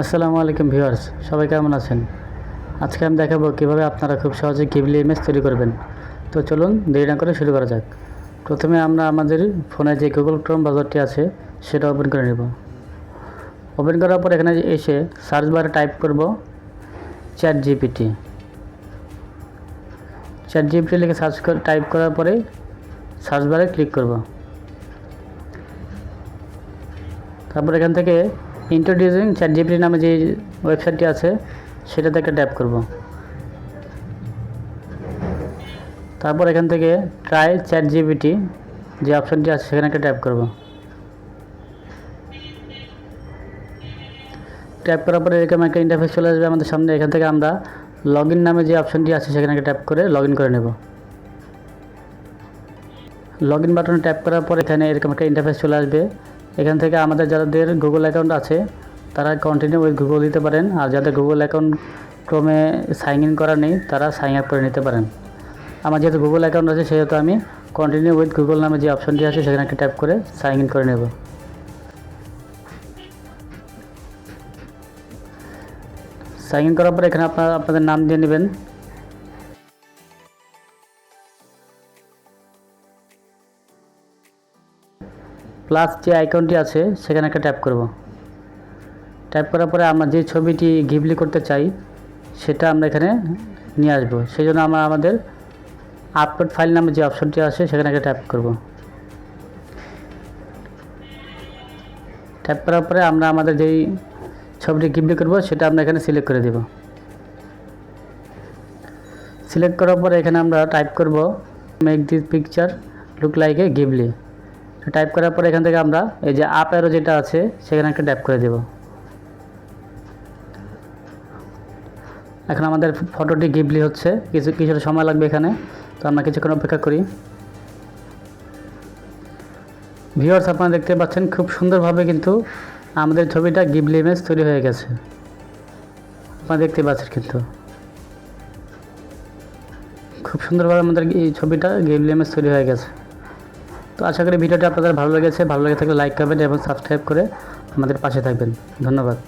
আসসালামু আলাইকুম ভিউয়ার্স, সবাই কেমন আছেন? আজকে আমি দেখাবো কীভাবে আপনারা খুব সহজে গিবলি ইমেজ তৈরি করবেন। তো চলুন দেরি না করে শুরু করা যাক। প্রথমে আমরা আমাদের ফোনে যে গুগল ক্রোম ব্রাউজারটি আছে, সেটা ওপেন করে নেব। ওপেন করার পর এখানে এসে সার্চ বারে টাইপ করব চ্যাট জিপিটি চ্যাট জিপিটি লিখে সার্চ করে টাইপ করার পরে সার্চ বারে ক্লিক করব। তারপর এখান থেকে ইন্ট্রোডিউসিং চ্যাট জিপিটি নামে যে ওয়েবসাইটটি আছে, সেটাতে একটা ট্যাপ করব। তারপর এখান থেকে ট্রাই চ্যাট জিপিটি যে অপশানটি আছে, সেখানে একটা ট্যাপ করব। ট্যাপ করার পরে এরকম একটা ইন্টারফেস চলে আসবে আমাদের সামনে। এখান থেকে আমরা লগ ইন নামে যে অপশানটি আছে, সেখানে ট্যাপ করে লগ ইন করে নেব। লগ ইন বাটনে ট্যাপ করার পর এখানে এরকম একটা ইন্টারফেস চলে আসবে। এখান থেকে আমাদের যাদের গুগল অ্যাকাউন্ট আছে, তারা কন্টিনিউ উইথ গুগল দিতে পারেন। আর যাদের গুগল অ্যাকাউন্ট ক্রমে সাইন ইন করা নেই, তারা সাইন আপ করে নিতে পারেন। আমার যেহেতু গুগল অ্যাকাউন্ট আছে, সেহেতু আমি কন্টিনিউ উইথ গুগল নামে যে অপশনটি আছে, সেখানে একটা ট্যাপ করে সাইন ইন করে নেব। সাইন ইন করার পর এখানে আপনারা আপনাদের নাম দিয়ে নেবেন। প্লাস যে আইকনটি আছে, সেখানে একটা ট্যাপ করব। ট্যাপ করার পরে আমরা যে ছবিটি গিবলি করতে চাই, সেটা আমরা এখানে নিয়ে আসব। সেই জন্য আমরা আমাদের আপলোড ফাইল নামে যে অপশনটি আছে, সেখানে একটা ট্যাপ করব। ট্যাপ করার পরে আমরা আমাদের যেই ছবিটি গিবলি করব, সেটা আমরা এখানে সিলেক্ট করে দেব। সিলেক্ট করার পরে এখানে আমরা টাইপ করব make this picture look like a Ghibli type করার পরে এখান থেকে আমরা এই যে আপ অ্যারো যেটা আছে, সেখানে একটা ট্যাপ করে দেব। এখন আমাদের ফটোটি গিবলি হচ্ছে। কিছু, কিছুটা সময় লাগবে এখানে। তো আমরা কিছুক্ষণ অপেক্ষা করি। ভিউয়ার্স আপনারা দেখতে পাচ্ছেন খুব সুন্দরভাবে কিন্তু আমাদের ছবিটা গিবলি ইমেজ তৈরি হয়ে গেছে। আপনারা দেখতে পাচ্ছেন কিন্তু। খুব সুন্দরভাবে আমাদের এই ছবিটা গিবলি ইমেজ তৈরি হয়ে গেছে। তো আশা করি ভিডিওটি আপনাদের ভালো লেগেছে। ভালো লেগে থাকলে লাইক করবেন এবং সাবস্ক্রাইব করে আমাদের পাশে থাকবেন। ধন্যবাদ।